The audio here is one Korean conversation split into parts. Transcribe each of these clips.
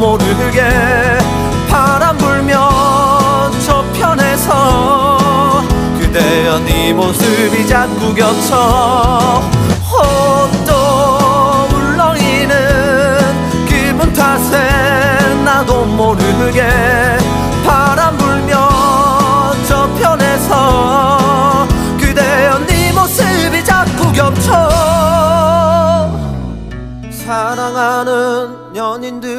모르게 바람 불면 저편에서 그대여 네 모습이 자꾸 겹쳐 또 울렁이는 기분 탓에 나도 모르게 바람 불면 저편에서 그대여 네 모습이 자꾸 겹쳐 사랑하는 연인들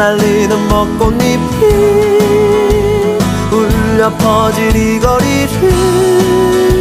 날리는 벚꽃잎이 울려 퍼질 이 거리를